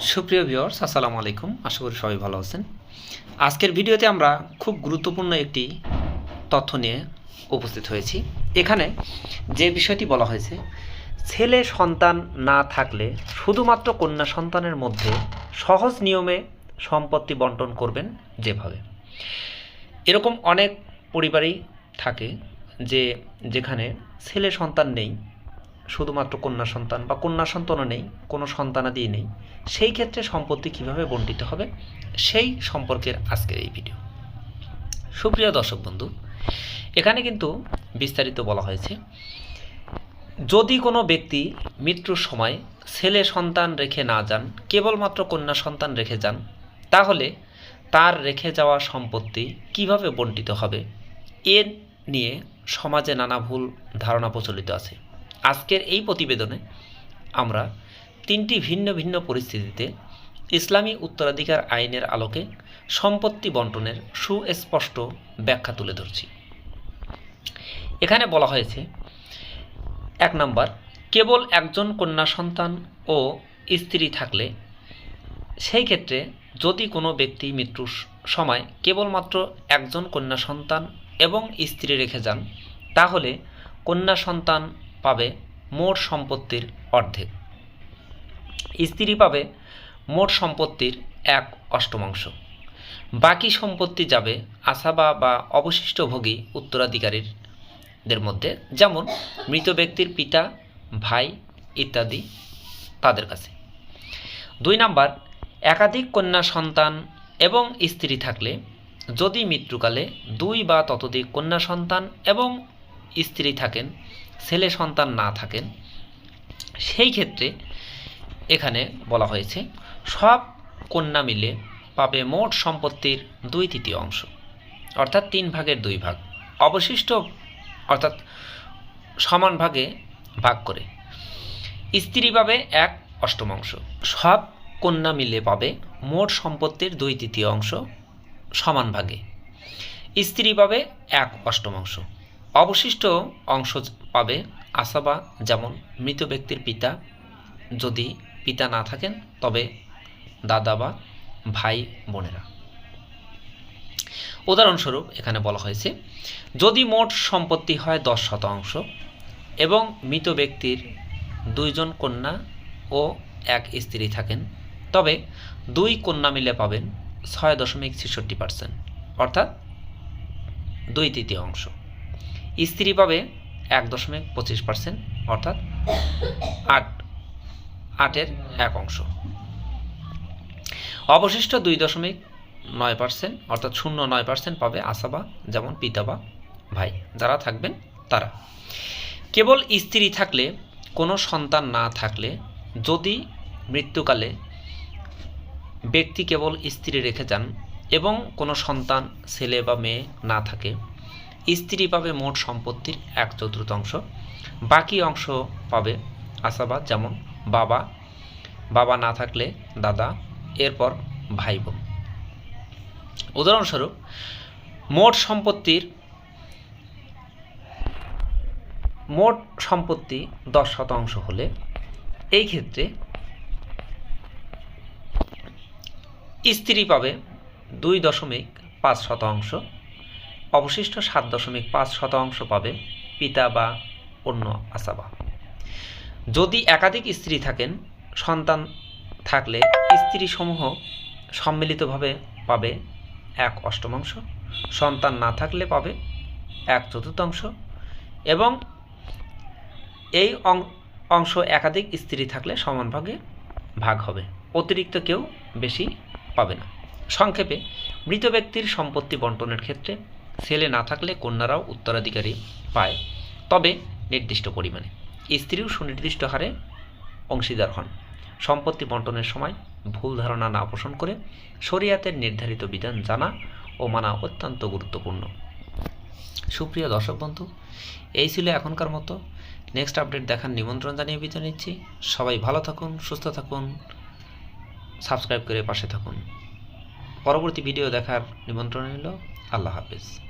সুপ্রিয় ভিউয়ার্স, আসসালামু আলাইকুম। আশা করি সবাই ভালো আছেন। আজকের ভিডিওতে আমরা খুব গুরুত্বপূর্ণ একটি তথ্য নিয়ে উপস্থিত হয়েছি। এখানে যে বিষয়টি বলা হয়েছে, ছেলে সন্তান না থাকলে শুধুমাত্র কন্যা সন্তানের মধ্যে সহজ নিয়মে সম্পত্তি বন্টন করবেন যেভাবে। এরকম অনেক পরিবারই থাকে যে, যেখানে ছেলে সন্তান নেই শুধুমাত্র কন্যা সন্তান বা কন্যা সন্তানও নেই, কোনো সন্তানাদি নেই। সেই ক্ষেত্রে সম্পত্তি কীভাবে বণ্টিত হবে? সেই সম্পর্কের আজকের এই ভিডিও সুপ্রিয় দর্শক বন্ধু, এখানে কিন্তু বিস্তারিত বলা হয়েছে, যদি কোনো ব্যক্তি মৃত্যুর সময় ছেলে সন্তান রেখে না যান, কেবলমাত্র কন্যা সন্তান রেখে যান, তাহলে তার রেখে যাওয়া সম্পত্তি কীভাবে বণ্টিত হবে? এ নিয়ে সমাজে নানা ভুল ধারণা প্রচলিত আছে। আজকের এই প্রতিবেদনে আমরা তিনটি ভিন্ন ভিন্ন পরিস্থিতিতে ইসলামী উত্তরাধিকার আইনের আলোকে সম্পত্তি বন্টনের সুস্পষ্ট ব্যাখ্যা তুলে ধরছি। এখানে বলা হয়েছে, এক নাম্বার, কেবল একজন কন্যা সন্তান ও স্ত্রী থাকলে সেই ক্ষেত্রে যদি কোনো ব্যক্তি মৃত্যুর সময় কেবলমাত্র একজন কন্যা সন্তান এবং স্ত্রী রেখে যান, তাহলে কন্যা সন্তান পাবে মোট সম্পত্তির অর্ধেক। স্ত্রী পাবে মোট সম্পত্তির এক অষ্টমাংশ। বাকি সম্পত্তি যাবে আসাবা বা অবশিষ্ট ভোগী উত্তরাধিকারীদের মধ্যে, যেমন মৃত ব্যক্তির পিতা, ভাই ইত্যাদি তাদের কাছে। দুই নাম্বার, একাধিক কন্যা সন্তান এবং স্ত্রী থাকলে যদি মৃত্যুকালে দুই বা ততোধিক কন্যা সন্তান এবং স্ত্রী থাকেন ছেলে সন্তান না থাকেন, সেই ক্ষেত্রে এখানে বলা হয়েছে, সব কন্যা মিলে পাবে মোট সম্পত্তির দুই তৃতীয় অংশ, অর্থাৎ তিন ভাগের দুই ভাগ। অবশিষ্ট, অর্থাৎ সমান ভাগে ভাগ করে। স্ত্রী পাবে এক অষ্টমাংশ সব কন্যা মিলে পাবে মোট সম্পত্তির দুই তৃতীয় অংশ সমান ভাগে। স্ত্রী পাবে এক অষ্টমাংশ অবশিষ্ট অংশ পাবে আসাবা, যেমন মৃত ব্যক্তির পিতা। যদি পিতা না থাকেন, তবে দাদা বা ভাই, বোনেরা। উদাহরণস্বরূপ এখানে বলা হয়েছে, যদি মোট সম্পত্তি হয় দশ শতাংশ এবং মৃত ব্যক্তির দুইজন কন্যা ও এক স্ত্রী থাকেন, তবে দুই কন্যা মিলে পাবেন ছয় দশমিক ছেষট্টি পার্সেন্ট, অর্থাৎ দুই তৃতীয় অংশ স্ত্রী পাবে এক দশমিক পঁচিশ পার্সেন্ট, অর্থাৎ আট, আটের এক অংশ। অবশিষ্ট দুই দশমিক নয় পার্সেন্ট, অর্থাৎ শূন্য নয় পার্সেন্ট পাবে আসাবা, যেমন পিতা বা ভাই। যারা থাকবেন, তারা। কেবল স্ত্রী থাকলে, কোনো সন্তান না থাকলে, যদি মৃত্যুকালে ব্যক্তি কেবল স্ত্রী রেখে যান এবং কোনো সন্তান, ছেলে বা মেয়ে না থাকে স্ত্রী পাবে মোট সম্পত্তির এক চতুর্থাংশ বাকি অংশ পাবে আসাবাদ যেমন বাবা বাবা না থাকলে দাদা, এরপর ভাই বোন। উদাহরণস্বরূপ, মোট সম্পত্তির, মোট সম্পত্তি দশ শতাংশ হলে এই ক্ষেত্রে স্ত্রী পাবে দুই দশমিক পাঁচ শতাংশ অবশিষ্ট সাত দশমিক পাঁচ শতাংশ পাবে পিতা বা অন্য আসাবা। যদি একাধিক স্ত্রী থাকেন, সন্তান থাকলে স্ত্রীসমূহ সম্মিলিতভাবে পাবে এক অষ্টমাংশ, সন্তান না থাকলে পাবে এক চতুর্থাংশ এবং এই অংশ একাধিক স্ত্রী থাকলে সমান ভাগে ভাগ হবে। অতিরিক্ত কেউ বেশি পাবে না। সংক্ষেপে, মৃত ব্যক্তির সম্পত্তি বন্টনের ক্ষেত্রে ছেলে না থাকলে কন্যারাও উত্তরাধিকারী পায়, তবে নির্দিষ্ট পরিমাণে। স্ত্রীও সুনির্দিষ্ট হারে অংশীদার হন। সম্পত্তি বন্টনের সময় ভুল ধারণা না পোষণ করে শরিয়াতের নির্ধারিত বিধান জানা ও মানা অত্যন্ত গুরুত্বপূর্ণ। সুপ্রিয় দর্শক বন্ধু, এই ছিল এখনকার মতো। নেক্সট আপডেট দেখার নিমন্ত্রণ জানিয়ে বিদায় নিচ্ছি। সবাই ভালো থাকুন, সুস্থ থাকুন, সাবস্ক্রাইব করে পাশে থাকুন। পরবর্তী ভিডিও দেখার নিমন্ত্রণ নিল আল্লাহ হাফিজ।